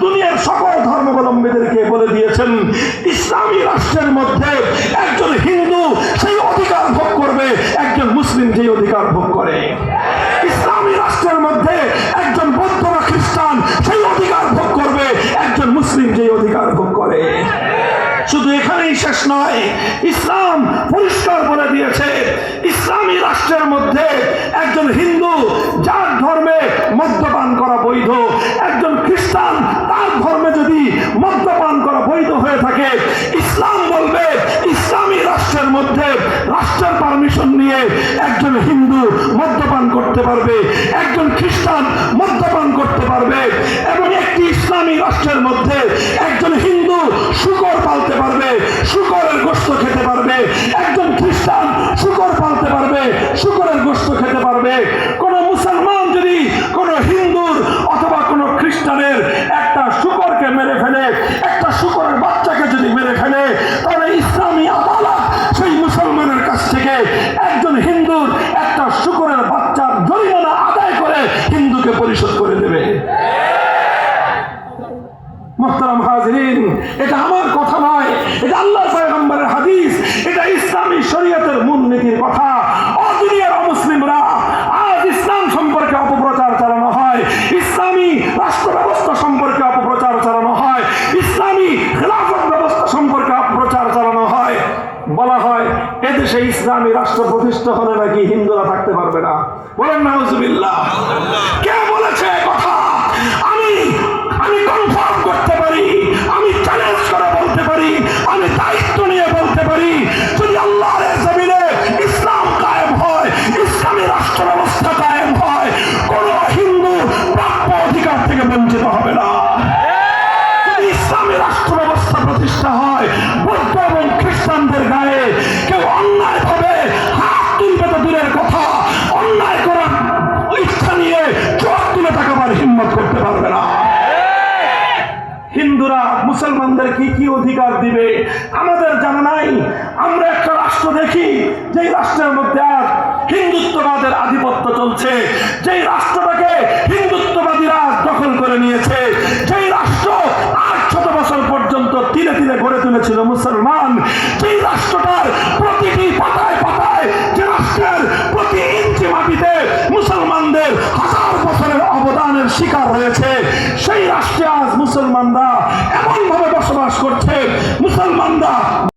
দুনিয়ার সকল ধর্মাবলম্বীদেরকে বলে দিয়েছেন, ইসলামী রাষ্ট্রের মধ্যে একজন হিন্দু সেই অধিকার ভোগ করবে, একজন মুসলিম সেই অধিকার ভোগ করে। ইসলামী রাষ্ট্রের মধ্যে একজন বৌদ্ধ বা খ্রিস্টান সেই অধিকার ভোগ করবে, একজন মুসলিম সেই অধিকার ভোগ করে। শুধু এখানেই শেষ নয় ইসলাম পরিষ্কার বলে দিয়েছে। ইসলামী রাষ্ট্রের মধ্যে একজন হিন্দু, যার ধর্মে মদ্যপান করা বৈধ, একজন খ্রিস্টান, তার ধর্মে যদি মদ্যপান করা বৈধ হয়ে থাকে, ইসলাম বলবে, ইসলামী রাষ্ট্রের মধ্যে রাষ্ট্রের পারমিশন নিয়ে একজন হিন্দু মদ্যপান করতে পারবে, একজন খ্রিস্টান মদ্যপান করতে পারবে, এবং একটি ইসলামী রাষ্ট্রের মধ্যে একজন হিন্দু শুকর পালতে পারবে শুকরের গোস্ত খেতে পারবে একজন খ্রিস্টান শুকর পালতে পারবে শুকরের গোস্ত খেতে পারবে কোন মুসলমান যদি কোন হিন্দুর অথবা কোন খ্রিস্টানের একটা শুকরকে মেরে ফেলে একটা শুকরের বাচ্চাকে যদি মেরে ফেলে তাহলে ইসলামী আদালত সেই মুসলমানের কাছ থেকে একজন হিন্দুর একটা শুকরের বাচ্চার জরিমানা আদায় করে হিন্দুকে পরিশোধ করে দেবে। মোহতারাম হাজরিন এটা আমার কথা নয় এটা আল্লাহ হাদিস এটা ইসলামী ইসলামী রাষ্ট্র প্রতিষ্ঠা হলে নাকি হিন্দুরা থাকতে পারবে না। বলেন নাউজুবিল্লাহ। কে বলেছে? মুসলমানদের কি কি অধিকার দিবে? আমাদের জানা নাই। আমরা একটা রাষ্ট্র দেখি, যেই রাষ্ট্রের মধ্যে আজ হিন্দুত্ববাদের আধিপত্য চলছে, যেই রাষ্ট্রটাকে হিন্দুত্ববাদীরা দখল করে নিয়েছে, যেই রাষ্ট্র আট শত বছর পর্যন্ত তিলে তিলে গড়ে তুলেছিল মুসলমান সেই রাষ্ট্রটার প্রতিটি পাতায় পাতায় যে রাষ্ট্রের প্রতি ইঞ্চি মাটিতে মুসলমানদের হাজার বছরের অবদানের শিকার হয়েছে, সেই রাষ্ট্রে আজ মুসলমানরা